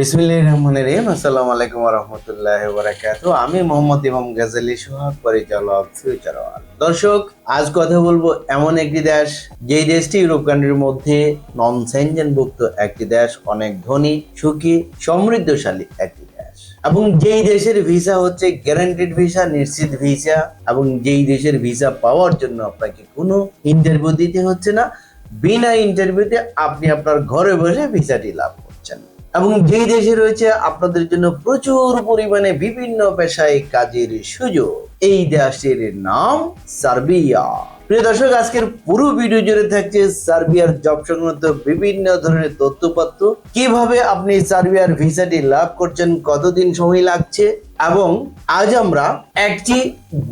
বিসমিল্লাহির রহমানির রহিম। আসসালামু আলাইকুম রাহমাতুল্লাহি ওয়া বারাকাতুহু আমি মোহাম্মদ ইমাম গাজালি সোহাগ, পরিচালক ফিউচার দর্শক, আজ কথা বলব এমন একটি দেশ, যেই দেশটি ইউরোপ কান্ট্রির মধ্যে নন সেনজেনভুক্ত একটি দেশ, অনেক ধনী, সুখী, সমৃদ্ধশালী একটি দেশ। এবং যেই দেশের ভিসা হচ্ছে গ্যারান্টেড ভিসা, নিশ্চিত ভিসা, এবং যেই দেশের ভিসা পাওয়ার জন্য আপনাকে কোনো ইন্টারভিউ দিতে হচ্ছে না, বিনা ইন্টারভিউতে আপনি আপনার ঘরে বসে ভিসাটি লাভ করছেন এবং যেই দেশে রয়েছে, আপনাদের জন্য প্রচুর পরিমাণে বিভিন্ন পেশায় কাজের সুযোগ। এই দেশটির নাম সার্বিয়া। প্রিয় দর্শক, আজকের পুরো ভিডিও জুড়ে থাকছে সার্বিয়ার জব সংক্রান্ত বিভিন্ন ধরনের তথ্যপত্র। কীভাবে আপনি সার্বিয়ার ভিসাটি লাভ করছেন, কতদিন সময় লাগছে, এবং আজ আমরা একটি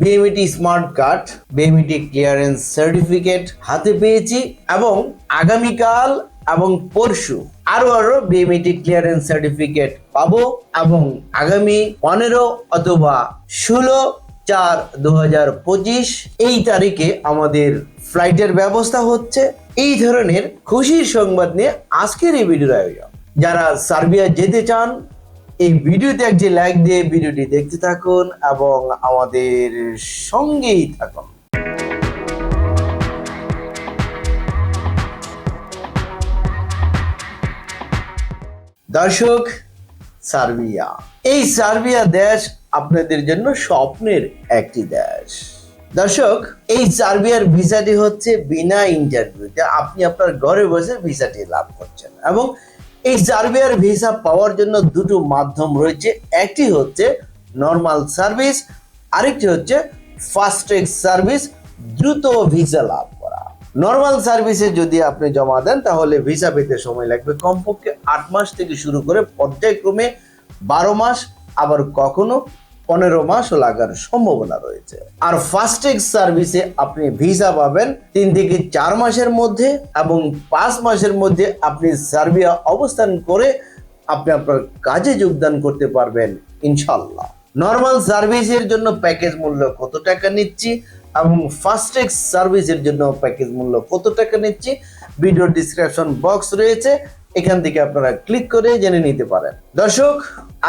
BMET smart card BMET clearance certificate হাতে পেয়েছি, এবং আগামীকাল এবং পরশু আরও আরও বিএমইটি ক্লিয়ারেন্স সার্টিফিকেট পাবো এবং আগামী পনেরো অথবা ষোলো চার দু এই তারিখে আমাদের ফ্লাইটের ব্যবস্থা হচ্ছে। এই ধরনের খুশির সংবাদ নিয়ে আজকের এই ভিডিওর আয়োজন। যারা সার্বিয়া যেতে চান, এই ভিডিওতে একটি লাইক দিয়ে ভিডিওটি দেখতে থাকুন এবং আমাদের সঙ্গেই থাকুন। দর্শক, সার্বিয়া। এই সার্বিয়া দেশ আপনাদের জন্য স্বপ্নের একটি দেশ। দর্শক, এই সার্বিয়ার ভিসাটি হচ্ছে বিনা ইন্টারভিউতে আপনি আপনার ঘরে বসে ভিসাটি লাভ করছেন এবং এই সার্বিয়ার ভিসা পাওয়ার জন্য দুটো মাধ্যম রয়েছে। একটি হচ্ছে নর্মাল সার্ভিস আরেকটি হচ্ছে ফাস্ট ট্র্যাক সার্ভিস দ্রুত ভিসা লাভ। নর্মাল সার্ভিসে যদি আপনি জমা দেন, তাহলে ভিসা পেতে সময় লাগবে কমপক্ষে আট মাস থেকে শুরু করে পর্যায়ক্রমে বারো মাস, আবার কখনো পনেরো মাসও লাগার সম্ভাবনা রয়েছে। আর ফাস্টেগ সার্ভিসে আপনি ভিসা পাবেন তিন থেকে চার মাসের মধ্যে এবং পাঁচ মাসের মধ্যে আপনি সার্বিয়া অবস্থান করে আপনি আপনার কাজে যোগদান করতে পারবেন ইনশাল্লাহ নর্মাল সার্ভিসের জন্য প্যাকেজ মূল্য কত টাকা নিচ্ছি? এবং ফাস্টেগ সার্ভিসের জন্য প্যাকেজ মূল্য কত টাকা নিচ্ছি? ভিডিও ডিসক্রিপশন বক্স রয়েছে। এখান থেকে আপনারা ক্লিক করে জেনে নিতে পারেন। দর্শক,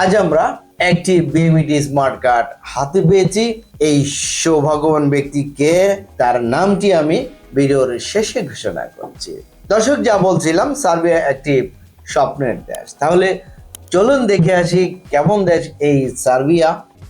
আজ আমরা একটি বিএমইটি স্মার্ট কার্ড হাতে পেয়েছি। এই সৌভাগ্যবান ব্যক্তি কে তার নামটি আমি ভিডিওর শেষে ঘোষণা করছি। দর্শক, যা বলছিলাম সার্বিয়া একটি স্বপ্নের দেশ। তাহলে চলুন দেখে আসি কেমন দেশ এই সার্বিয়া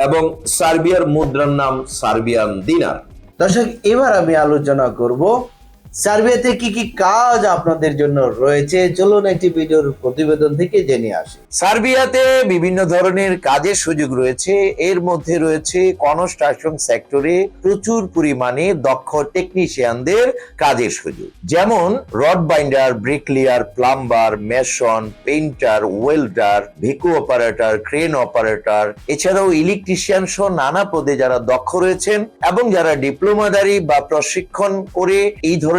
এবং সার্বিয়ার মুদ্রার নাম সার্বিয়ান দিনার। দর্শক এবার আমি আলোচনা করব সার্বিয়াতে কি কি কাজ আপনাদের জন্য রয়েছে? চলুন একটি ভিডিওর প্রতিবেদন থেকে জেনে আসি। সার্বিয়াতে বিভিন্ন ধরনের কাজের সুযোগ রয়েছে। এর মধ্যে রয়েছে কনস্ট্রাকশন সেক্টরে প্রচুর পরিমাণে দক্ষ টেকনিশিয়ানদের কাজের সুযোগ। যেমন rod binder, bricklayer, plumber, mason, painter, welder, Bhiku operator, crane operator. এছাড়াও ইলেকট্রিশিয়ান সহ নানা পদে যারা দক্ষ রয়েছেন এবং যারা ডিপ্লোমাদারি বা প্রশিক্ষণ করে এই ধরনের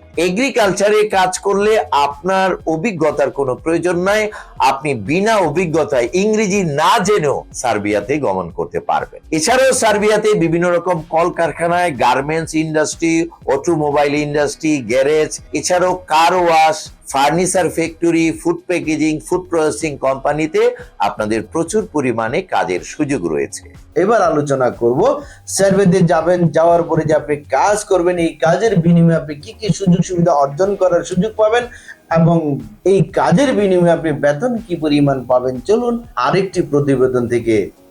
এগ্রিকালচারে কাজ করলে আপনার অভিজ্ঞতার কোনো প্রয়োজন নাই। আপনি বিনা অভিজ্ঞতায় ইংরেজি না জেনেও সার্বিয়াতে গমন করতে পারবেন। এছাড়াও সার্বিয়াতে বিভিন্ন রকম কলকারখানায় garments industry automobile industry garage এছাড়াও car wash furniture, factory, food packaging, food processing কোম্পানিতে আপনাদের প্রচুর পরিমাণে কাজের সুযোগ রয়েছে। এবার আলোচনা করব সার্ভেতে যাবেন, যাওয়ার পরে যে আপনি কাজ করবেন, এই কাজের বিনিময়ে আপনি কি কি সুযোগ সুবিধা অর্জন করার সুযোগ পাবেন এবং এই কাজের বিনিময়ে আপনি বেতন কি পরিমাণ পাবেন? চলুন আরেকটি প্রতিবেদন থেকে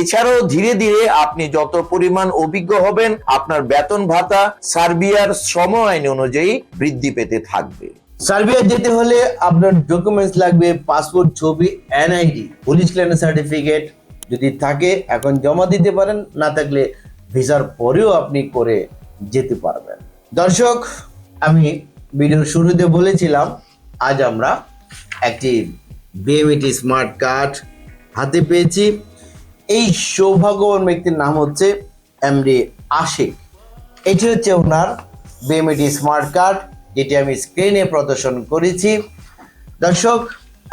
এছাড়াও ধীরে ধীরে আপনি যত পরিমাণ অভিজ্ঞ হবেন, আপনার বেতন ভাতা সার্বিয়ার শ্রম আইন অনুযায়ী বৃদ্ধি পেতে থাকবে। সার্বিয়া যেতে হলে আপনার ডকুমেন্টস লাগবে পাসপোর্ট ছবি এনআইডি পুলিশ ক্লিয়ারেন্স সার্টিফিকেট যদি থাকে, এখন জমা দিতে পারেন, না থাকলে ভিসার পরেও আপনি করে যেতে পারবেন। দর্শক, আমি ভিডিওর শুরুতে বলেছিলাম, আজ আমরা একটি বিএমইটি স্মার্ট কার্ড হাতে পেয়েছি। এই সৌভাগ্যবান ব্যক্তির নাম হচ্ছে এমডি আশিক। এটি হচ্ছে ওনার বিএমইটি স্মার্ট কার্ড, যেটি আমি স্ক্রিনে প্রদর্শন করেছি। দর্শক,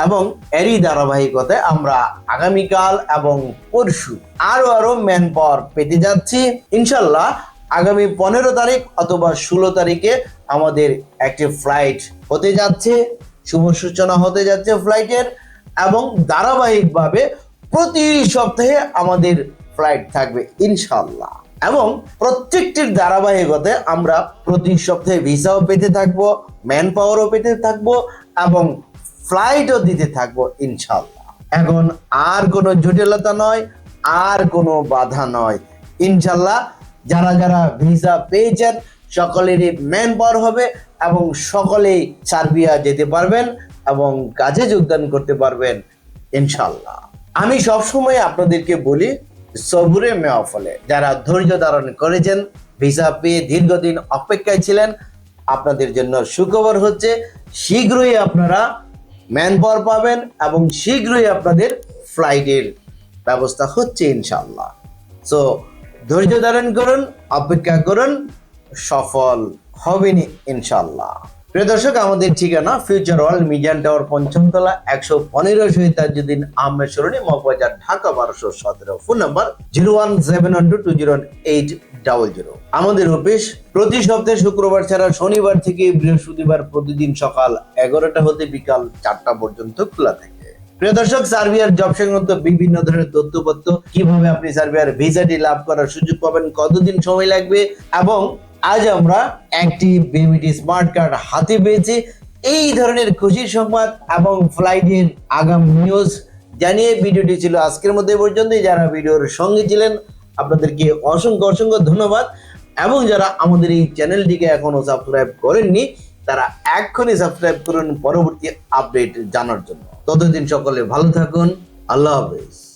এবং এরই ধারাবাহিকতায় আমরা আগামীকাল এবং পরশু আরও আরও ম্যান পাওয়ার পেতে যাচ্ছি। ইনশাল্লাহ আগামী পনেরো তারিখ অথবা ষোলো তারিখে আমাদের একটি ফ্লাইট হতে যাচ্ছে। শুভ সূচনা হতে যাচ্ছে ফ্লাইটের এবং ধারাবাহিকভাবে প্রতি সপ্তাহে আমাদের ফ্লাইট থাকবে ইনশাল্লাহ এবং প্রত্যেকটির ধারাবাহিকতায় আমরা প্রতি সপ্তাহে ভিসাও পেতে থাকব ম্যান পাওয়ারও পেতে থাকব, এবং ফ্লাইটও দিতে থাকব ইনশাল্লাহ এখন আর কোনো জটিলতা নয়, আর কোনো বাধা নয়। ইনশাল্লাহ যারা যারা ভিসা পেয়েছেন, সকলেরই ম্যান পাওয়ার হবে এবং সকলেই সার্বিয়া যেতে পারবেন এবং কাজে যোগদান করতে পারবেন ইনশাল্লাহ আমি সবসময় আপনাদেরকে বলি, সবুরে মেওয়া ফলে। যারা ধৈর্য ধারণ করেছেন, ভিসা পেয়ে দীর্ঘদিন অপেক্ষায় ছিলেন, আপনাদের জন্য সুখবর হচ্ছে, শীঘ্রই আপনারা ম্যান পাওয়ার পাবেন এবং শীঘ্রই আপনাদের ফ্লাইটের ব্যবস্থা হচ্ছে ইনশাল্লাহ সো ধৈর্য ধারণ করুন, অপেক্ষা করুন, সফল হবেনি ইনশাল্লাহ প্রিয় দর্শক, আমাদের ঠিকানা ফিউচার ওয়ার্ল্ড মিজান টাওয়ার পঞ্চমতলা, একশো পনেরো শহীদ তাজুদ্দিন আহমেদ সরণি, মগবাজার, ঢাকা, বারোশো সতেরো। Phone number zero one seven one two two zero eight double zero. আমাদের অফিস প্রতি সপ্তাহে শুক্রবার ছাড়া শনিবার থেকে বৃহস্পতিবার প্রতিদিন সকাল এগারোটা হতে বিকাল চারটা পর্যন্ত খোলা থাকে। প্রিয় দর্শক, সার্বিয়ার জব সংক্রান্ত বিভিন্ন ধরনের তথ্যপত্র কীভাবে আপনি সার্বিয়ার ভিসাটি লাভ করার সুযোগ পাবেন, কতদিন সময় লাগবে এবং আজ আমরা একটি বিএমইটি স্মার্ট কার্ড হাতে পেয়েছি। এই ধরনের খুশির সংবাদ এবং ফ্লাইটের আগাম নিউজ জানিয়ে ভিডিওটি ছিল আজকের মধ্যে এই পর্যন্তই। যারা ভিডিওর সঙ্গে ছিলেন, আপনাদেরকে অসংখ্য অসংখ্য ধন্যবাদ। এবং যারা আমাদের এই চ্যানেলটিকে এখনও সাবস্ক্রাইব করেননি, তারা এক্ষুনি সাবস্ক্রাইব করুন পরবর্তী আপডেট জানার জন্য। ততদিন সকলে ভালো থাকুন। আল্লাহ হাফেজ।